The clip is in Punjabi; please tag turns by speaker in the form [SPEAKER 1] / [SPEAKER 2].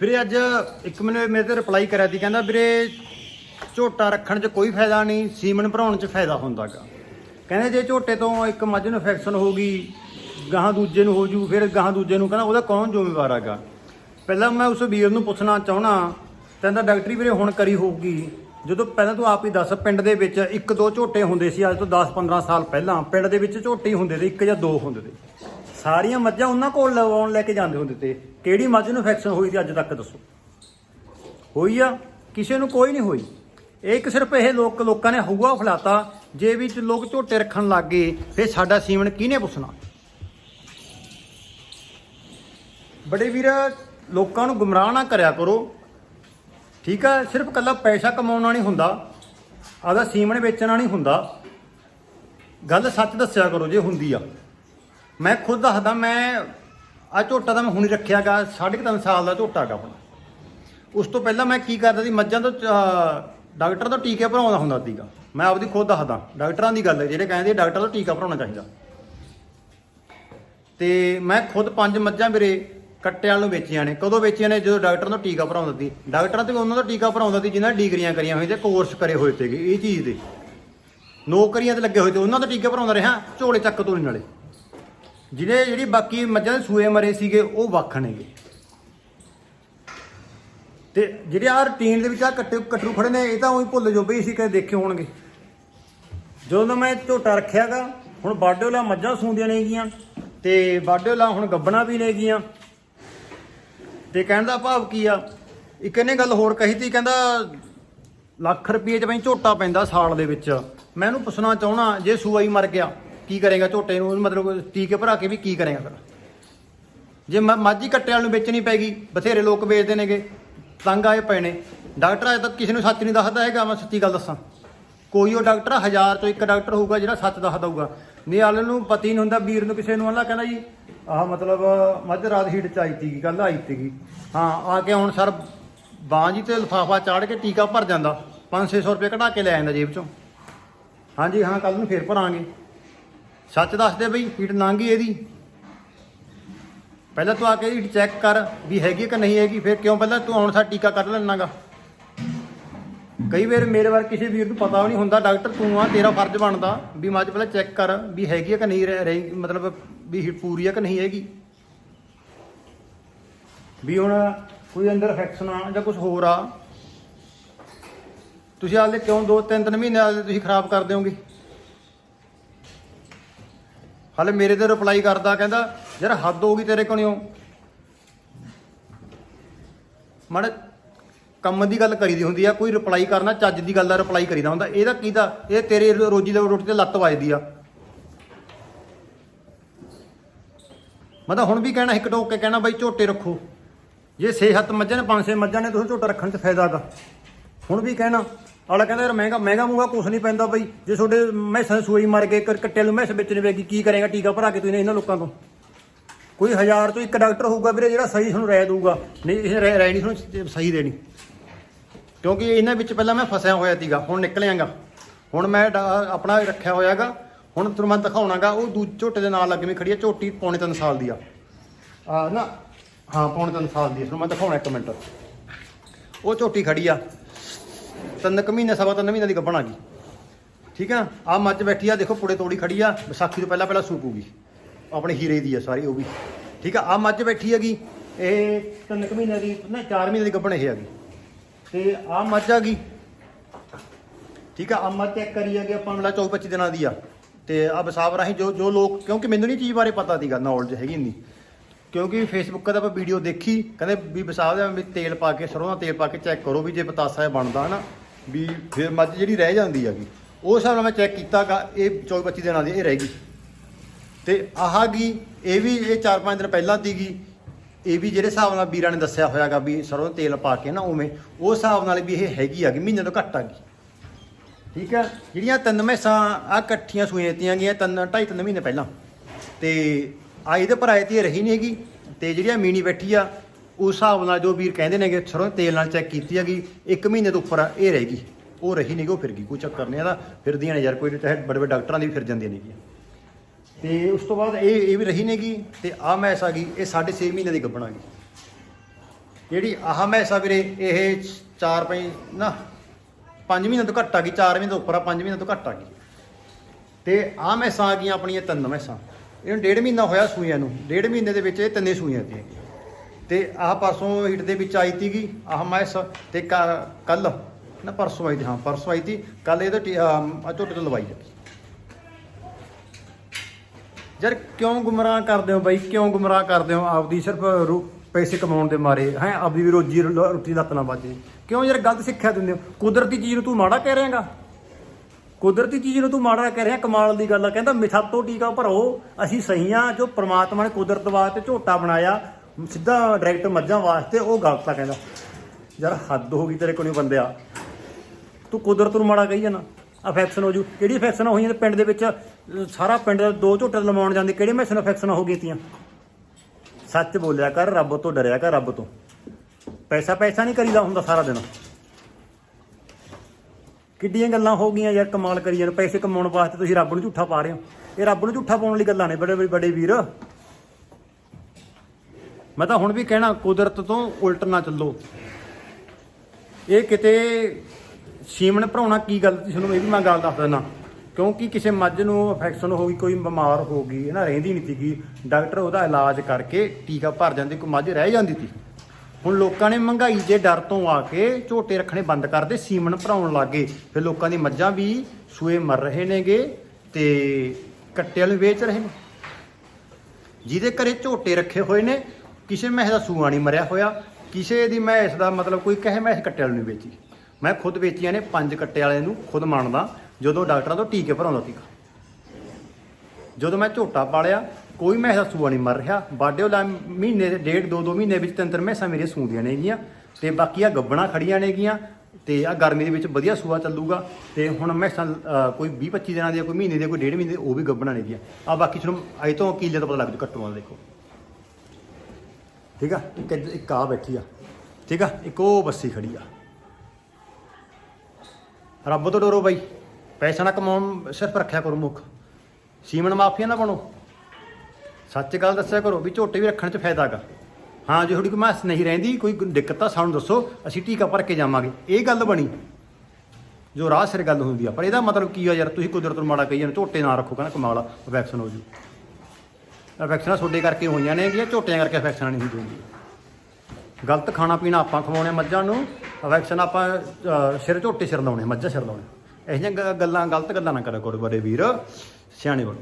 [SPEAKER 1] ਵੀਰੇ ਅੱਜ ਇੱਕ ਮੈਨੂੰ ਮੇਰੇ ਤੇ ਰਿਪਲਾਈ ਕਰਿਆ ਸੀ, ਕਹਿੰਦਾ ਵੀਰੇ ਝੋਟਾ ਰੱਖਣ 'ਚ ਕੋਈ ਫਾਇਦਾ ਨਹੀਂ, ਸੀਮਨ ਭਰਾਉਣ 'ਚ ਫਾਇਦਾ ਹੁੰਦਾਗਾ ਕਹਿੰਦੇ ਜੇ ਝੋਟੇ ਤੋਂ ਇੱਕ ਮੱਝ ਨੂੰ ਇਨਫੈਕਸ਼ਨ ਹੋ ਗਈ, ਗਾਹਾਂ ਦੂਜੇ ਨੂੰ ਹੋ ਜੂ, ਫਿਰ ਗਾਹਾਂ ਦੂਜੇ ਨੂੰ, ਕਹਿੰਦਾ ਉਹਦਾ ਕੌਣ ਜ਼ਿੰਮੇਵਾਰ ਹੈਗਾ? ਪਹਿਲਾਂ ਮੈਂ ਉਸ ਵੀਰ ਨੂੰ ਪੁੱਛਣਾ ਚਾਹਣਾ ਕਹਿੰਦਾ ਡਾਕਟਰੀ ਵੀਰੇ ਹੁਣ ਕਰੀ ਹੋਊਗੀ। ਜਦੋਂ ਪਹਿਲਾਂ ਤੂੰ ਆਪ ਹੀ ਦੱਸ, ਪਿੰਡ ਦੇ ਵਿੱਚ ਇੱਕ ਦੋ ਝੋਟੇ ਹੁੰਦੇ ਸੀ, ਅੱਜ ਤੋਂ 10-15 ਸਾਲ ਪਹਿਲਾਂ, ਪਿੰਡ ਦੇ ਵਿੱਚ ਝੋਟੇ ਹੁੰਦੇ ਸੀ, ਇੱਕ ਜਾਂ ਦੋ ਹੁੰਦੇ ਸੀ। ਸਾਰੀਆਂ ਮੱਝਾਂ ਉਹਨਾਂ ਕੋਲ ਲਵਾਉਣ ਲੈ ਕੇ ਜਾਂਦੇ ਹੁੰਦੇ ਤੇ ਕਿਹੜੀ ਮੱਝ ਨੂੰ ਇਨਫੈਕਸ਼ਨ ਹੋਈ ਸੀ ਅੱਜ ਤੱਕ ਦੱਸੋ? ਹੋਈ ਆ, ਕਿਸੇ ਨੂੰ ਕੋਈ ਨਹੀਂ ਹੋਈ। ਇਹ ਇੱਕ ਸਿਰਫ ਇਹ ਲੋਕ ਲੋਕਾਂ ਨੇ ਹਊਆ ਫਲਾਤਾ, ਜੇ ਵਿੱਚ ਲੋਕ ਝੋਟੇ ਰੱਖਣ ਲੱਗ ਗਏ, ਫਿਰ ਸਾਡਾ ਸੀਮਨ ਕਿਹਨੇ ਪੁੱਛਣਾ? ਬੜੇ ਵੀਰ, ਲੋਕਾਂ ਨੂੰ ਗੁੰਮਰਾਹ ਨਾ ਕਰਿਆ ਕਰੋ। ਠੀਕ ਆ, ਸਿਰਫ ਕੱਲਾ ਪੈਸਾ ਕਮਾਉਣਾ ਨਹੀਂ ਹੁੰਦਾ ਆਦਾ ਸੀਮਨ ਵੇਚਣਾ ਨਹੀਂ ਹੁੰਦਾ। ਗੱਲ ਸੱਚ ਦੱਸਿਆ ਕਰੋ ਜੇ ਹੁੰਦੀ ਆ। ਮੈਂ ਖੁਦ ਦੱਸਦਾ, ਮੈਂ ਆ ਝੋਟਾ ਤਾਂ ਮੈਂ ਹੁਣੀ ਰੱਖਿਆਗਾ ਸਾਢੇ ਕੁ ਤਿੰਨ ਸਾਲ ਦਾ ਝੋਟਾ ਗਾ ਹੁਣ। ਉਸ ਤੋਂ ਪਹਿਲਾਂ ਮੈਂ ਕੀ ਕਰਦਾ ਸੀ, ਮੱਝਾਂ ਤੋਂ ਡਾਕਟਰ ਤੋਂ ਟੀਕੇ ਭਰਾਉਂਦਾ ਹੁੰਦਾ ਸੀਗਾ। ਮੈਂ ਆਪਦੀ ਖੁਦ ਦੱਸਦਾ, ਡਾਕਟਰਾਂ ਦੀ ਗੱਲ ਹੈ, ਜਿਹੜੇ ਕਹਿੰਦੇ ਡਾਕਟਰ ਤੋਂ ਟੀਕਾ ਭਰਾਉਣਾ ਚਾਹੀਦਾ। ਤੇ ਮੈਂ ਖੁਦ ਪੰਜ ਮੱਝਾਂ ਮੇਰੇ ਕੱਟਿਆਂ ਨੂੰ ਵੇਚੀਆਂ ਨੇ। ਕਦੋਂ ਵੇਚੀਆਂ ਨੇ? ਜਦੋਂ ਡਾਕਟਰ ਤੋਂ ਟੀਕਾ ਭਰਾਉਂਦਾ ਸੀ। ਡਾਕਟਰਾਂ ਤੇ ਵੀ ਉਹਨਾਂ ਦਾ ਟੀਕਾ ਭਰਾਉਂਦਾ ਸੀ, ਜਿਨ੍ਹਾਂ ਨੇ ਡਿਗਰੀਆਂ ਕਰੀਆਂ ਹੋਈਆਂ ਤੇ ਕੋਰਸ ਕਰੇ ਹੋਏ ਸੀਗੇ, ਇਹ ਚੀਜ਼ ਦੇ। ਨੌਕਰੀਆਂ ਤੇ ਲੱਗੇ ਹੋਏ ਤੇ ਉਹਨਾਂ ਦਾ ਟੀਕਾ ਭਰਾਉਂਦਾ ਰਿਹਾ, ਝੋਲੇ ਚੱਕ ਤੋੜੀ ਨਾਲੇ ਜਿਹੜੇ ਜਿਹੜੀ ਬਾਕੀ ਮੱਝਾਂ ਦੇ ਸੂਏ ਮਰੇ ਸੀਗੇ, ਉਹ ਵੱਖ ਨੇਗੇ। ਤੇ ਜਿਹੜੇ ਆ ਰੂਟੀਨ ਦੇ ਵਿੱਚ ਆ ਕੱਟੂ ਕੱਟੂ ਖੜੇ ਨੇ, ਇਹ ਤਾਂ ਉਹੀ ਭੁੱਲ ਜੋ ਬਈ ਸੀ ਕਦੇ ਦੇਖੇ ਹੋਣਗੇ। ਜਦੋਂ ਮੈਂ ਝੋਟਾ ਰੱਖਿਆਗਾ, ਹੁਣ ਬਾਡੋਲਾ ਮੱਝਾਂ ਸੂੰਦੀਆਂ ਨੇਗੀਆਂ, ਤੇ ਬਾਡੋਲਾ ਹੁਣ ਗੱਬਣਾ ਵੀ ਨੇਗੀਆਂ। ਤੇ ਕਹਿਣ ਦਾ ਭਾਵ ਕੀ ਆ? ਇੱਕ ਇਹਨੇ ਗੱਲ ਹੋਰ ਕਹੀ ਤੀ ਕਹਿੰਦਾ ਲੱਖ ਰੁਪਏ ਚ ਬਈ ਝੋਟਾ ਪੈਂਦਾ ਸਾਲ ਦੇ ਵਿੱਚ। ਮੈਂ ਇਹਨੂੰ ਪੁੱਛਣਾ ਚਾਹਣਾ ਜੇ ਸੂਆ ਹੀ ਮਰ ਗਿਆ ਕੀ ਕਰੇਗਾ ਝੋਟੇ ਨੂੰ? ਮਤਲਬ ਟੀਕੇ ਭਰਾ ਕੇ ਵੀ ਕੀ ਕਰੇਗਾ ਫਿਰ? ਜੇ ਮ- ਮੱਝ ਹੀ ਕੱਟੇ ਵਾਲ ਨੂੰ ਵੇਚਣੀ ਪੈਗੀ ਬਥੇਰੇ ਲੋਕ ਵੇਚਦੇ ਨੇਗੇ, ਤੰਗ ਆਏ ਪਏ ਨੇ। ਡਾਕਟਰ ਅਜੇ ਤੱਕ ਕਿਸੇ ਨੂੰ ਸੱਚ ਨਹੀਂ ਦੱਸਦਾ ਹੈਗਾ, ਮੈਂ ਸੱਚੀ ਗੱਲ ਦੱਸਾਂ। ਕੋਈ ਉਹ ਡਾਕਟਰ, ਹਜ਼ਾਰ ਤੋਂ ਇੱਕ ਡਾਕਟਰ ਹੋਊਗਾ ਜਿਹੜਾ ਸੱਚ ਦੱਸਦਾ ਹੋਊਗਾ। ਨਹੀਂ ਆਲੇ ਨੂੰ ਪਤੀ ਨਹੀਂ ਹੁੰਦਾ, ਵੀਰ ਨੂੰ ਕਿਸੇ ਨੂੰ ਆਲਾ ਕਹਿੰਦਾ ਜੀ, ਆਹ ਮਤਲਬ ਮੱਝ ਰਾਤ ਹੀਟ ਚ ਆਈ ਸੀਗੀ ਕੱਲ ਆਈ ਸੀਗੀ। ਹਾਂ, ਆ ਕੇ ਹੁਣ ਸਰ ਬਾਂਹ ਜੀ ਤੇ ਲਫਾਫਾ ਚਾੜ ਕੇ ਟੀਕਾ ਭਰ ਜਾਂਦਾ। 5-600 ਰੁਪਏ ਕਢਾ ਕੇ ਲੈ ਜਾਂਦਾ ਜੇਬ ਚੋਂ। ਹਾਂਜੀ, ਹਾਂ ਕੱਲ ਨੂੰ ਫੇਰ ਭਰਾਂਗੇ। ਸੱਚ ਦੱਸ ਦੇ ਬਈ ਹੀਟ ਲੰਘ ਗਈ ਇਹਦੀ। ਪਹਿਲਾਂ ਤੂੰ ਆ ਕੇ ਹੀਟ ਚੈੱਕ ਕਰ ਵੀ ਹੈਗੀ ਕਿ ਨਹੀਂ ਹੈਗੀ, ਫਿਰ ਕਿਉਂ ਪਹਿਲਾਂ ਤੂੰ ਹੁਣ ਸਾ ਟੀਕਾ ਕੱਢ ਲੈਣਾਗਾ ਕਈ ਵਾਰ ਮੇਰੇ ਵਾਰ ਕਿਸੇ ਵੀਰ ਨੂੰ ਪਤਾ ਵੀ ਨਹੀਂ ਹੁੰਦਾ, ਡਾਕਟਰ ਤੂੰ ਆ, ਤੇਰਾ ਫਰਜ਼ ਬਣਦਾ ਵੀ ਮੱਝ ਪਹਿਲਾਂ ਚੈੱਕ ਕਰ ਵੀ ਹੈਗੀ ਆ ਕਿ ਨਹੀਂ ਰਹਿ- ਰਹੀ, ਮਤਲਬ ਵੀ ਹੀਟ ਪੂਰੀ ਆ ਕਿ ਨਹੀਂ ਹੈਗੀ। ਵੀ ਹੁਣ ਕੋਈ ਅੰਦਰ ਇਨਫੈਕਸ਼ਨ ਆ ਜਾਂ ਕੁਝ ਹੋਰ ਆ, ਤੁਸੀਂ ਹਾਲੇ ਕਿਉਂ ਦੋ ਤਿੰਨ ਤਿੰਨ ਮਹੀਨੇ ਹਾਲੇ ਤੁਸੀਂ ਖਰਾਬ ਕਰ ਦਿਓਗੇ। ਹਾਲੇ ਮੇਰੇ ਤੇ ਰਿਪਲਾਈ ਕਰਦਾ, ਕਹਿੰਦਾ, ਯਾਰ ਹੱਦ ਹੋ ਗਈ ਤੇਰੇ ਕੋਲੋਂ। ਮਾੜਾ, ਕੰਮ ਦੀ ਗੱਲ ਕਰੀਦੀ ਹੁੰਦੀ ਆ, ਕੋਈ ਰਿਪਲਾਈ ਕਰਨਾ, ਚੱਜ ਦੀ ਗੱਲ ਦਾ ਰਿਪਲਾਈ ਕਰੀਦਾ ਹੁੰਦਾ। ਇਹਦਾ ਕੀਦਾ ਇਹ ਤੇਰੇ ਰੋਜੀ ਦੇ ਰੋਟੀ ਤੇ ਲੱਤ ਵੱਜਦੀ ਆ। ਮੈਂ ਤਾਂ ਹੁਣ ਵੀ ਕਹਿਣਾ, ਇੱਕ ਟੋਕ ਕੇ ਕਹਿਣਾ, ਬਾਈ ਝੋਟੇ ਰੱਖੋ। ਜੇ 6-7 ਮੱਝਾਂ ਨੇ 5-6 ਮੱਝਾਂ ਨੇ, ਤੁਸੀਂ ਝੋਟਾ ਰੱਖਣ 'ਚ ਫਾਇਦਾ ਹੈਗਾ। ਹੁਣ ਵੀ ਕਹਿਣਾ। ਆਲਾ ਕਹਿੰਦਾ ਯਾਰ ਮਹਿੰਗਾ ਮਹਿੰਗਾ ਮੂੰਗਾ ਕੁਛ ਨਹੀਂ ਪੈਂਦਾ ਬਈ। ਜੇ ਤੁਹਾਡੇ ਮੈਸਾਂ ਸੂਈ ਮਰ ਗਏ ਕਰ ਕੱਟੇ ਨੂੰ ਮੈਸ ਵਿੱਚ ਵੇਗੀ ਕੀ ਕਰੇਗਾ ਟੀਕਾ ਭਰਾ ਕੇ ਤੁਸੀਂ ਇਹਨਾਂ ਲੋਕਾਂ ਤੋਂ? ਕੋਈ ਹਜ਼ਾਰ ਤੋਂ ਇੱਕ ਡਾਕਟਰ ਹੋਊਗਾ ਵੀਰੇ ਜਿਹੜਾ ਸਹੀ ਤੁਹਾਨੂੰ ਰਾਇ ਦੇਊਗਾ। ਨਹੀਂ, ਇਹ ਰਾਇ ਰਾਇ ਨਹੀਂ ਤੁਹਾਨੂੰ ਸਹੀ ਦੇਣੀ ਕਿਉਂਕਿ ਇਹਨਾਂ ਵਿੱਚ ਪਹਿਲਾਂ ਮੈਂ ਫਸਿਆ ਹੋਇਆ ਸੀਗਾ, ਹੁਣ ਨਿਕਲਿਆਗਾ। ਹੁਣ ਮੈਂ ਡਾ- ਆਪਣਾ ਰੱਖਿਆ ਹੋਇਆਗਾ, ਹੁਣ ਤੁਹਾਨੂੰ ਮੈਂ ਦਿਖਾਉਣਾਗਾ, ਉਹ ਦੂ ਝੋਟੇ ਦੇ ਨਾਲ ਲੱਗਵੀਂ ਖੜੀ ਆ, ਝੋਟੀ ਪੌਣੇ 3 ਸਾਲ ਦੀ ਆ। ਆ ਨਾ, ਹਾਂ, ਪੌਣੇ 3 ਸਾਲ ਦੀ ਆ, ਤੁਹਾਨੂੰ ਮੈਂ ਦਿਖਾਉਣਾ ਇੱਕ ਮਿੰਟ। ਉਹ ਝੋਟੀ ਖੜੀ ਆ। ਤਿੰਨ ਕੁ ਮਹੀਨੇ, ਸਵਾ ਤਿੰਨ ਮਹੀਨੇ ਦੀ ਗੱਭਣ ਆ ਗਈ। ਠੀਕ ਆ ਆ ਮੱਝ ਬੈਠੀ ਆ, ਦੇਖੋ ਪੁੜੇ ਤੋੜੀ ਖੜੀ ਆ, ਵਿਸਾਖੀ ਤੋਂ ਪਹਿਲਾਂ ਪਹਿਲਾਂ ਸੂਕੂਗੀ। ਆਪਣੇ ਹੀਰੇ ਦੀ ਆ ਸਾਰੀ, ਉਹ ਵੀ। ਠੀਕ ਆ? ਆ ਮੱਝ ਬੈਠੀ ਹੈਗੀ, ਇਹ ਤਿੰਨ ਕੁ ਮਹੀਨੇ ਦੀ, ਨਾ 4 ਮਹੀਨੇ ਦੀ ਗੱਭਣ ਇਹ ਹੈਗੀ। ਤੇ ਆ ਮੱਝ ਆ ਗਈ ਠੀਕ ਆ? ਆ ਮੱਝ ਚੈੱਕ ਕਰੀ ਹੈਗੀ ਆਪਾਂ ਨੂੰ ਲਾ 24 25 ਦਿਨਾਂ ਦੀ ਆ। ਤੇ ਆ ਬਸਾਬ ਰਾਹੀਂ ਜੋ ਜੋ ਲੋਕ, ਕਿਉਂਕਿ ਮੈਨੂੰ ਨਹੀਂ ਚੀਜ਼ ਬਾਰੇ ਪਤਾ ਸੀਗਾ ਨੌਲੇਜ ਹੈਗੀ ਨਹੀਂ ਕਿਉਂਕਿ ਫੇਸਬੁੱਕ ਦਾ ਆਪਾਂ ਵੀਡੀਓ ਦੇਖੀ, ਕਹਿੰਦੇ ਵੀ ਬਸਾਬ ਦਾ ਵੀ ਤੇਲ ਪਾ ਕੇ ਸਰੋਂ ਦਾ ਤੇਲ ਪਾ ਕੇ ਚੈੱਕ ਕਰੋ ਵੀ ਜੇ ਪਤਾਸਾ ਇਹ ਬਣਦਾ ਹੈ ਨਾ ਵੀ ਫਿਰ ਮੱਝ ਜਿਹੜੀ ਰਹਿ ਜਾਂਦੀ ਹੈਗੀ ਉਸ ਹਿਸਾਬ ਨਾਲ ਮੈਂ ਚੈੱਕ ਕੀਤਾਗਾ ਇਹ 24 25 ਦਿਨਾਂ ਦੀ ਇਹ ਰਹਿ ਗਈ। ਤੇ ਆਹ ਗਈ ਇਹ ਵੀ ਇਹ 4-5 ਦਿਨ ਪਹਿਲਾਂ ਦੀ ਸੀਗੀ ਇਹ ਵੀ ਜਿਹੜੇ ਹਿਸਾਬ ਨਾਲ ਵੀਰਾਂ ਨੇ ਦੱਸਿਆ ਹੋਇਆਗਾ ਵੀ ਸਰੋਂ ਦਾ ਤੇਲ ਪਾ ਕੇ ਨਾ ਉਵੇਂ ਉਸ ਹਿਸਾਬ ਨਾਲ ਵੀ ਇਹ ਹੈਗੀ ਆ ਗਈ ਮਹੀਨੇ ਤੋਂ ਘੱਟ ਆ ਗਈ ਠੀਕ ਆ? ਜਿਹੜੀਆਂ ਤਿੰਨ ਮੈਸਾਂ ਆ ਇਕੱਠੀਆਂ ਸੂਈਆਂ ਤੀਆਂ ਗਈਆਂ, ਤਿੰਨ, ਢਾਈ ਤਿੰਨ ਮਹੀਨੇ ਪਹਿਲਾਂ। ਤੇ ਆ ਇਹਦੇ ਪਰ ਆਏ ਤੇ ਇਹ ਰਹੀ ਨਹੀਂ ਹੈਗੀ, ਤੇ ਜਿਹੜੀਆਂ ਮੀਣੀ ਬੈਠੀ ਆ ਉਸ ਹਿਸਾਬ ਨਾਲ ਜੋ ਵੀਰ ਕਹਿੰਦੇ ਨੇਗੇ ਸਰੋਂ ਦੇ ਤੇਲ ਨਾਲ ਚੈੱਕ ਕੀਤੀ ਹੈਗੀ ਇੱਕ ਮਹੀਨੇ ਤੋਂ ਉੱਪਰ ਆ, ਇਹ ਰਹੇਗੀ ਉਹ ਰਹੀ ਨਹੀਂ ਉਹ ਫਿਰ ਗਈ। ਕੋਈ ਚੱਕਰ ਨਹੀਂ ਇਹਦਾ। ਫਿਰਦੀਆਂ ਨੇ ਯਾਰ ਕੋਈ ਚਾਹੇ ਬੜੇ ਬੜੇ ਡਾਕਟਰਾਂ ਦੀ ਵੀ ਫਿਰ ਜਾਂਦੀਆਂ ਨੇਗੀਆਂ। ਤੇ ਉਸ ਤੋਂ ਬਾਅਦ ਇਹ ਇਹ ਵੀ ਰਹੀ ਨੇਗੀ ਤੇ ਆ ਮੈਸ ਆ ਗਈ ਇਹ 6.5 ਮਹੀਨੇ ਦੀ ਗੱਬਣ ਆ ਗਈ। ਜਿਹੜੀ ਆਹ ਮੈਸਾ ਵੀਰੇ ਇਹ 4 ਪਈ ਨਾ 5 ਮਹੀਨੇ ਤੋਂ ਘੱਟ ਆ ਗਈ 4 ਮਹੀਨੇ ਤੋਂ ਉੱਪਰ ਆ 5 ਮਹੀਨੇ ਤੋਂ ਘੱਟ ਆ ਗਈ। ਤੇ ਆਹ ਮੈਸਾਂ ਆ ਗਈਆਂ ਆਪਣੀਆਂ ਤਿੰਨ ਮੈਸਾਂ। ਇਹਨੂੰ ਡੇਢ ਮਹੀਨਾ ਹੋਇਆ ਸੂਈਆਂ ਨੂੰ। ਡੇਢ ਮਹੀਨੇ ਦੇ ਵਿੱਚ ਇਹ ਤਿੰਨੇ ਸੂਈਆਂ ਤੀਆਂ ਤੇ ਆਹ ਪਰਸੋਂ ਹੀਟ ਦੇ ਵਿੱਚ ਆਈ ਤੀਗੀ, ਆਹ ਮੈਸ ਤੇ ਕੱਲ, ਨਾ ਪਰਸੋਂ ਆਈ ਤੀ, ਹਾਂ, ਪਰਸੋਂ ਆਈ ਤੀ, ਕੱਲ ਇਹਦੇ ਟੀ- ਆਹ ਝੋਟੇ ਤੋਂ ਲਵਾਈ ਜਾਂਦੀ ਯਾਰ ਕਿਉਂ ਗੁੰਮਰਾਹ ਕਰਦੇ ਹੋ ਬਾਈ? ਕਿਉਂ ਗੁੰਮਰਾਹ ਕਰਦੇ ਹੋ? ਆਪਦੀ ਸਿਰਫ ਰੋ- ਪੈਸੇ ਕਮਾਉਣ ਦੇ ਮਾਰੇ, ਹੈ? ਆਪਦੀ ਵੀ ਰੋਜੀ ਰੋਟੀ ਲੱਤ ਨਾ ਬਾਜੇ ਕਿਉਂ ਯਾਰ ਗਲਤ ਸਿੱਖਿਆ ਦਿੰਦੇ ਹੋ? ਕੁਦਰਤੀ ਚੀਜ਼ ਨੂੰ ਤੂੰ ਮਾੜਾ ਕਹਿ ਰਿਹਾਗਾ। ਕੁਦਰਤੀ ਚੀਜ਼ ਨੂੰ ਤੂੰ ਮਾੜਾ ਕਹਿ ਰਿਹਾ ਕਮਾਲ ਦੀ ਗੱਲ ਆ। ਕਹਿੰਦਾ ਮਿਠਾਤੋ ਟੀਕਾ ਭਰੋ। ਅਸੀਂ ਸਹੀ ਆ, ਜੋ ਪ੍ਰਮਾਤਮਾ ਨੇ ਕੁਦਰਤ ਵਾਸਤੇ ਝੋਟਾ ਬਣਾਇਆ ਸਿੱਧਾ ਡਾਇਰੈਕਟ ਮੱਝਾਂ ਵਾਸਤੇ ਉਹ ਗਲਤ ਆ ਕਹਿੰਦਾ। ਯਾਰ ਹੱਦ ਹੋ ਗਈ ਤੇਰੇ ਕੋਲੋਂ ਬੰਦਿਆ। ਤੂੰ ਕੁਦਰਤ ਨੂੰ ਮਾੜਾ ਕਹੀ ਜਾਣਾ। ਅਫੈਕਸ਼ਨ ਹੋ ਜੂ। ਕਿਹੜੀ ਅਫੈਕਸ਼ਨ ਹੋਈਆਂ ਪਿੰਡ ਦੇ ਵਿੱਚ? ਸਾਰਾ ਪਿੰਡ ਦਾ ਦੋ ਝੋਟੇ ਲਮਾਉਣ ਜਾਂਦੇ। ਕਿਹੜੇ ਮੈਸਨ ਅਫੈਕਸ਼ਨ ਹੋ ਗਈਆਂ ਤੀਆਂ? ਸੱਚ ਬੋਲਿਆ ਕਰ, ਰੱਬ ਤੋਂ ਡਰਿਆ ਕਰ, ਰੱਬ ਤੋਂ। ਪੈਸਾ ਪੈਸਾ ਨਹੀਂ ਕਰੀਦਾ ਹੁੰਦਾ ਸਾਰਾ ਦਿਨ। ਕਿੱਡੀਆਂ ਗੱਲਾਂ ਹੋ ਗਈਆਂ ਯਾਰ ਕਮਾਲ ਕਰੀ ਜਾਂਦੇ ਪੈਸੇ ਕਮਾਉਣ ਵਾਸਤੇ ਤੁਸੀਂ ਰੱਬ ਨੂੰ ਝੂਠਾ ਪਾ ਰਹੇ ਹੋ। ਇਹ ਰੱਬ ਨੂੰ ਝੂਠਾ ਪਾਉਣ ਲਈ ਗੱਲਾਂ ਨੇ ਬੜੇ ਬੜੇ ਬੜੇ ਵੀਰ। ਮੈਂ ਤਾਂ ਹੁਣ ਵੀ ਕਹਿਣਾ, ਕੁਦਰਤ ਤੋਂ ਉਲਟ ਨਾ ਚੱਲੋ। ਇਹ ਕਿਤੇ ਸੀਮਨ ਭਰਾਉਣਾ ਕੀ ਗੱਲ ਸੀ? ਤੁਹਾਨੂੰ ਇਹ ਵੀ ਮੈਂ ਗੱਲ ਦੱਸ ਦਿੰਦਾ। ਕਿਉਂਕਿ ਕਿਸੇ ਮੱਝ ਨੂੰ ਇਨਫੈਕਸ਼ਨ ਹੋ ਗਈ, ਕੋਈ ਬਿਮਾਰ ਹੋ ਗਈ ਹੈ ਨਾ ਰਹਿੰਦੀ ਨਹੀਂ ਸੀਗੀ। ਡਾਕਟਰ ਉਹਦਾ ਇਲਾਜ ਕਰਕੇ ਟੀਕਾ ਭਰ ਜਾਂਦੇ, ਕੋਈ ਮੱਝ ਰਹਿ ਜਾਂਦੀ ਸੀ। ਹੁਣ ਲੋਕਾਂ ਨੇ ਮਹਿੰਗਾਈ ਦੇ ਡਰ ਤੋਂ ਆ ਕੇ ਝੋਟੇ ਰੱਖਣੇ ਬੰਦ ਕਰਦੇ ਸੀਮਨ ਭਰਾਉਣ ਲੱਗੇ ਫਿਰ ਲੋਕਾਂ ਦੀ ਮੱਝਾਂ ਵੀ ਸੂਏ ਮਰ ਰਹੇ ਨੇਗੇ ਤੇ ਕੱਟੇ ਵਾਲੇ ਵੇਚ ਰਹੇ ਨੇ। ਜਿਹਦੇ ਘਰੇ ਝੋਟੇ ਰੱਖੇ ਹੋਏ ਨੇ ਕਿਸੇ ਮੈਸ ਦਾ ਸੂਆ ਨਹੀਂ ਮਰਿਆ ਹੋਇਆ, ਕਿਸੇ ਦੀ ਮੈਂ ਇਸ ਦਾ ਮਤਲਬ ਕੋਈ ਕਹੇ ਮੈਸ ਕੱਟੇ ਵਾਲੇ ਨੂੰ ਵੇਚੀ। ਮੈਂ ਖੁਦ ਵੇਚੀਆਂ ਨੇ ਪੰਜ ਕੱਟੇ ਵਾਲੇ ਨੂੰ ਖੁਦ ਮੰਨਦਾ, ਜਦੋਂ ਡਾਕਟਰਾਂ ਤੋਂ ਟੀਕੇ ਭਰਾਉਂਦਾ ਸੀਗਾ। ਜਦੋਂ ਮੈਂ ਝੋਟਾ ਪਾਲਿਆ, ਕੋਈ ਮੈਸ ਦਾ ਸੂਆ ਨਹੀਂ ਮਰ ਰਿਹਾ। ਬਾਡੇ ਵਾਲਾ ਮਹੀਨੇ ਦੇ ਡੇਢ, ਦੋ ਦੋ ਮਹੀਨੇ ਵਿੱਚ ਤਿੰਨ ਤਿੰਨ ਮੈਸਾਂ ਮੇਰੀਆਂ ਸੂੰਦੀਆਂ ਨੇਗੀਆਂ ਤੇ ਬਾਕੀ ਆ ਗੱਬਣਾ ਖੜੀਆਂ ਨੇਗੀਆਂ ਤੇ ਆ ਗਰਮੀ ਦੇ ਵਿੱਚ ਵਧੀਆ ਸੂਆ ਚੱਲੂਗਾ, ਤੇ ਹੁਣ ਮੈਸਾਂ ਕੋਈ 20 25 ਦਿਨਾਂ ਦੀ ਕੋਈ ਮਹੀਨੇ ਦੀ ਕੋਈ ਡੇਢ ਮਹੀਨੇ ਦੀ ਉਹ ਵੀ ਗੱਬਣਾ ਨੇਗੀਆਂ ਆ ਬਾਕੀ ਤੁਹਾਨੂੰ ਅਜੇ ਤੋਂ ਕੀਲੇ ਤੋਂ ਪਤਾ ਲੱਗ ਜੂ ਕੱਟੂਆਂ ਦਾ ਦੇਖੋ। ਠੀਕ ਆ? ਇੱਕ ਇੱਧ- ਇੱਕ ਆ ਬੈਠੀ ਆ। ਠੀਕ ਆ? ਇੱਕ ਉਹ ਬੱਸੀ ਖੜੀ ਆ। ਰੱਬ ਤੋਂ ਡਰੋ ਬਾਈ। ਪੈਸਾ ਨਾ ਕਮਾਉਣ, ਸਿਰਫ ਰੱਖਿਆ ਕਰੋ ਮੁੱਖ। ਸੀਮਨ ਮਾਫੀਆ ਨਾ ਬਣੋ। ਸੱਚ ਗੱਲ ਦੱਸਿਆ ਕਰੋ ਵੀ ਝੋਟੇ ਵੀ ਰੱਖਣ 'ਚ ਫਾਇਦਾ ਹੈਗਾ ਹਾਂ, ਜੇ ਤੁਹਾਡੀ ਕੋਈ ਮੈਸ ਨਹੀਂ ਰਹਿੰਦੀ, ਕੋਈ ਦਿੱਕਤ ਆ ਸਾਨੂੰ ਦੱਸੋ, ਅਸੀਂ ਟੀਕਾ ਭਰ ਕੇ ਜਾਵਾਂਗੇ। ਇਹ ਗੱਲ ਬਣੀ। ਜੋ ਰਾਹ ਸਿਰ ਗੱਲ ਹੁੰਦੀ ਆ। ਪਰ ਇਹਦਾ ਮਤਲਬ ਕੀ ਆ ਯਾਰ? ਤੁਸੀਂ ਕੁਦਰਤ ਨੂੰ ਮਾੜਾ ਕਹੀ ਜਾਂਦੇ ਝੋਟੇ ਨਾ ਰੱਖੋ, ਕਹਿੰਦਾ ਕਮਾਲ ਵੈਕਸੀਨ ਹੋ ਜੂ। ਅਫੈਕਸ਼ਨਾਂ ਤੁਹਾਡੇ ਕਰਕੇ ਹੋਈਆਂ ਨੇ ਕਿ ਝੋਟਿਆਂ ਕਰਕੇ ਅਫੈਕਸ਼ਨਾਂ ਨਹੀਂ ਹੁੰਦੀਆਂ ਗਲਤ ਖਾਣਾ ਪੀਣਾ ਆਪਾਂ ਖਵਾਉਣੇ ਮੱਝਾਂ ਨੂੰ ਅਫੈਕਸ਼ਨ ਆਪਾਂ ਸਿਰ ਝੋਟੇ ਸਿਰ ਲਾਉਣੇ, ਮੱਝਾਂ ਸਿਰ ਲਾਉਣੇ। ਇਹ ਜਿਹੀਆਂ ਗੱਲਾਂ, ਗਲਤ ਗੱਲਾਂ ਨਾ ਕਰਿਆ ਕਰੋ ਬੜੇ ਵੀਰ ਸਿਆਣੇ ਬਣੋ